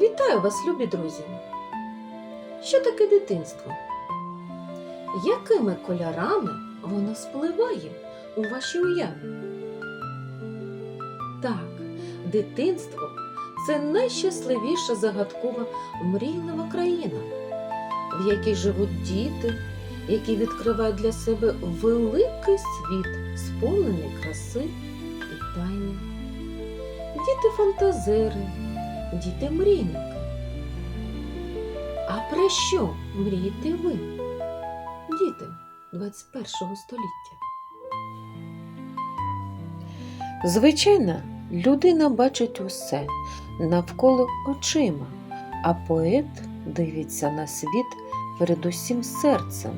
Вітаю вас, любі друзі! Що таке дитинство? Якими кольорами воно спливає у вашій уяві? Так, дитинство це найщасливіша загадкова мрійлива країна, в якій живуть діти, які відкривають для себе великий світ, сповнений краси і тайни. Діти фантазери, діти мрійники. А про що мрієте ви, діти 21 століття? Звичайно, людина бачить усе навколо очима, а поет дивиться на світ передусім серцем.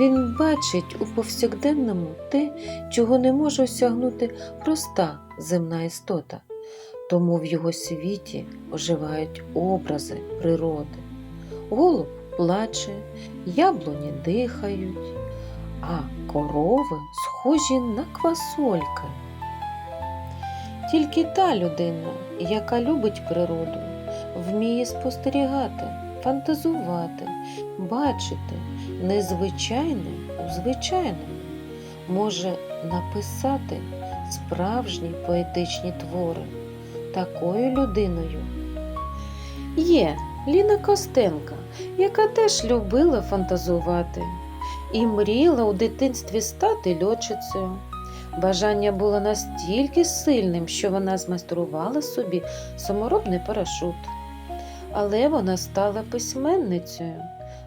Він бачить у повсякденному те, чого не може осягнути проста земна істота. Тому в його світі оживають образи природи. Голуб плаче, яблуні дихають, а корови схожі на квасольки. Тільки та людина, яка любить природу, вміє спостерігати, фантазувати, бачити незвичайне у звичайному, може написати справжні поетичні твори. Такою людиною є Ліна Костенка, яка теж любила фантазувати і мріяла у дитинстві стати льотчицею. Бажання було настільки сильним, що вона змайструвала собі саморобний парашут. Але вона стала письменницею,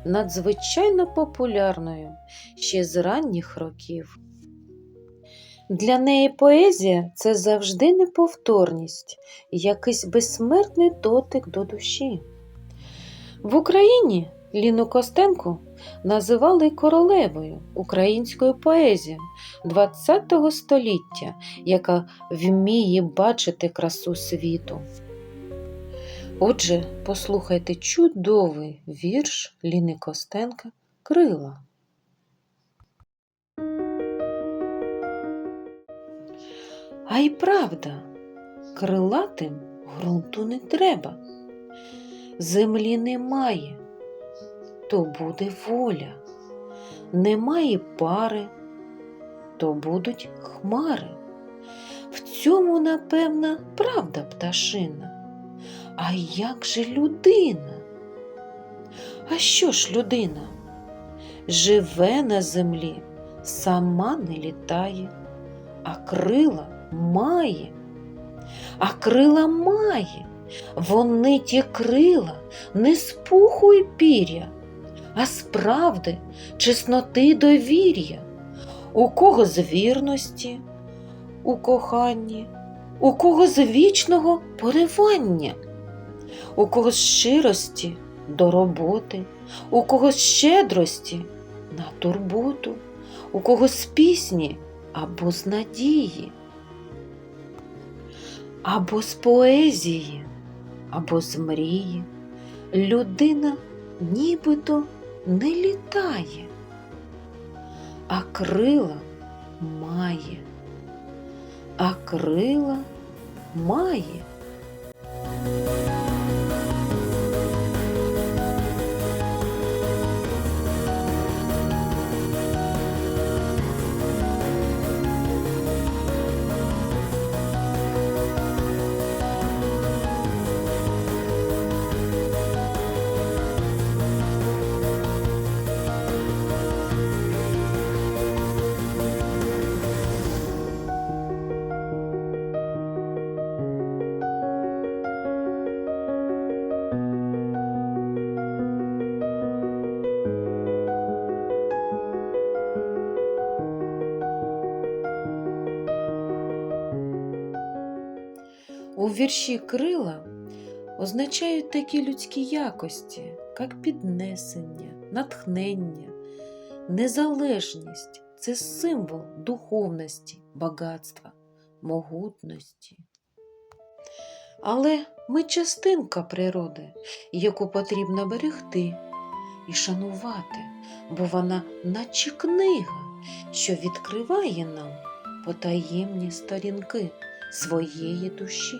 надзвичайно популярною ще з ранніх років. Для неї поезія це завжди неповторність, якийсь безсмертний дотик до душі. В Україні Ліну Костенко називали королевою української поезії ХХ століття, яка вміє бачити красу світу. Отже, послухайте чудовий вірш Ліни Костенка Крила. А й правда, крилатим ґрунту не треба. Землі немає, то буде воля. Немає пари, то будуть хмари. В цьому, напевно, правда пташина. А як же людина? А що ж людина? Живе на землі, сама не літає, а крила має, а крила має. Вони ті крила не з пуху й пір'я, а з правди, чесноти довір'я, у кого з вірності, у коханні, у кого з вічного поривання, у кого з щирості до роботи, у кого з щедрості на турботу, у кого з пісні або з надії, або з поезії або з мрії, людина нібито не літає, а крила має, а крила має. У вірші крила означають такі людські якості, як піднесення, натхнення, незалежність це символ духовності, багатства, могутності. Але ми частинка природи, яку потрібно берегти і шанувати, бо вона наче книга, що відкриває нам потаємні сторінки своєї душі.